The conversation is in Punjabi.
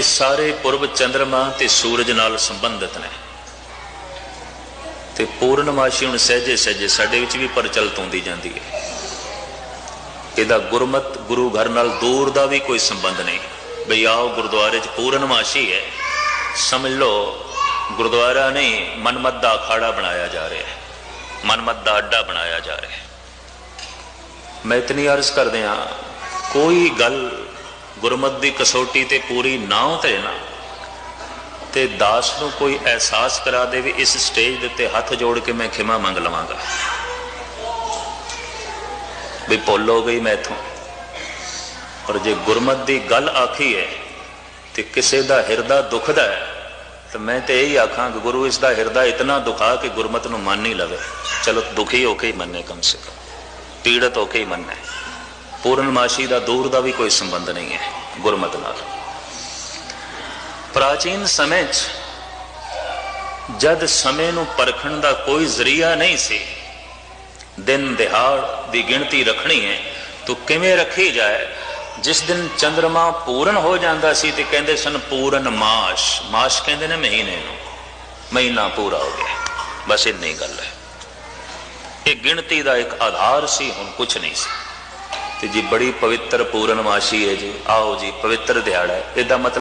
ਇਹ ਸਾਰੇ ਪੁਰਬ ਚੰ드ਰਮਾ ਤੇ ਸੂਰਜ ਨਾਲ ਸੰਬੰਧਿਤ ਨੇ। ਤੇ ਪੂਰਨਮਾਸ਼ੀ ਹੁਣ ਸਹਿਜੇ ਸਹਿਜੇ ਸਾਡੇ ਵਿੱਚ ਵੀ ਪ੍ਰਚਲਿਤ ਹੁੰਦੀ ਜਾਂਦੀ ਹੈ। ਇਹਦਾ ਗੁਰਮਤ ਗੁਰੂ ਘਰ ਨਾਲ ਦੂਰ ਦਾ ਵੀ ਕੋਈ ਸੰਬੰਧ ਨਹੀਂ। ਬਈ ਆਓ ਗੁਰਦੁਆਰੇ 'ਚ ਪੂਰਨਮਾਸ਼ੀ ਹੈ। ਸਮਝ ਲਓ, ਗੁਰਦੁਆਰਾ ਨਹੀਂ, ਮਨਮਤ ਦਾ ਅਖਾੜਾ ਬਣਾਇਆ ਜਾ ਰਿਹਾ ਹੈ। ਮਨਮਤ ਦਾ ਅੱਡਾ ਬਣਾਇਆ ਜਾ ਰਿਹਾ ਹੈ। ਮੈਂ ਇਤਨੀ ਅਰਜ਼ ਕਰਦੇ ਹਾਂ, ਕੋਈ ਗੱਲ ਗੁਰਮਤ ਦੀ ਕਸੌਟੀ ਤੇ ਪੂਰੀ ਨਾ ਉਤਰੇ ਨਾ। ਤੇ ਦਾਸ ਨੂੰ ਕੋਈ ਅਹਿਸਾਸ ਕਰਾ ਦੇ ਵੀ ਇਸ ਸਟੇਜ ਦੇ ਉੱਤੇ ਹੱਥ ਜੋੜ ਕੇ ਮੈਂ ਖਿਮਾ ਮੰਗ ਲਵਾਂਗਾ। ਵੀ ਭੁੱਲ ਹੋ ਗਈ ਮੈਂ ਮੈਥੋਂ ਪਰ ਜੇ ਗੁਰਮਤ ਦੀ ਗੱਲ ਆਖੀ ਹੈ ਤੇ ਕਿਸੇ ਦਾ ਹਿਰਦਾ ਦੁਖਦਾ ਹੈ, ਤਾਂ ਮੈਂ ਤੇ ਇਹੀ ਆਖਾਂ ਕਿ ਗੁਰੂ ਇਸ ਦਾ ਹਿਰਦਾ ਇਤਨਾ ਦੁਖਾ ਕਿ ਗੁਰਮਤ ਨੂੰ ਮੰਨ ਨਹੀਂ ਲਵੇ। ਚਲੋ ਦੁਖੀ ਹੋ ਕੇ ਹੀ ਮੰਨੇ ਕਮ ਸੇ ਕਮ। ਪੀੜਤ ਹੋ ਕੇ ਹੀ ਮੰਨੇ। ਪੂਰਨਮਾਸ਼ੀ ਦਾ ਦੂਰ ਦਾ ਵੀ ਕੋਈ ਸੰਬੰਧ ਨਹੀਂ ਹੈ, ਗੁਰਮਤ ਨਾਲ। ਪ੍ਰਾਚੀਨ ਸਮੇਂ 'ਚ ਜਦ ਸਮੇਂ ਨੂੰ ਪਰਖਣ ਦਾ ਕੋਈ ਜ਼ਰੀਆ ਨਹੀਂ ਸੀ, ਦਿਨ ਦਿਹਾੜ ਦੀ ਗਿਣਤੀ ਰੱਖਣੀ ਹੈ, ਤਾਂ ਕਿਵੇਂ ਰੱਖੀ ਜਾਏ? ਜਿਸ ਦਿਨ ਚੰ드ਰਮਾ ਪੂਰਨ ਹੋ ਜਾਂਦਾ ਸੀ ਤੇ ਕਹਿੰਦੇ ਸਨ ਪੂਰਨ ਮਾਸ ਮਾਸ ਕਹਿੰਦੇ ਨੇ ਮਹੀਨੇ ਨੂੰ। ਮਹੀਨਾ ਪੂਰਾ ਹੋ ਗਿਆ। ਬਸ ਇੰਨੀ ਗੱਲ ਹੈ। ਇਹ ਗਿਣਤੀ ਦਾ ਇੱਕ ਆਧਾਰ ਸੀ, ਹੁਣ ਕੁਝ ਨਹੀਂ ਸੀ। ਤੇ ਜੀ ਬੜੀ ਪਵਿੱਤਰ ਪੂਰਨਮਾਸ਼ੀ ਹੈ ਜੀ। ਆਓ ਜੀ ਪਵਿੱਤਰ ਦਿਹਾੜਾ ਹੈ। ਇਹਦਾ ਮਤਲਬ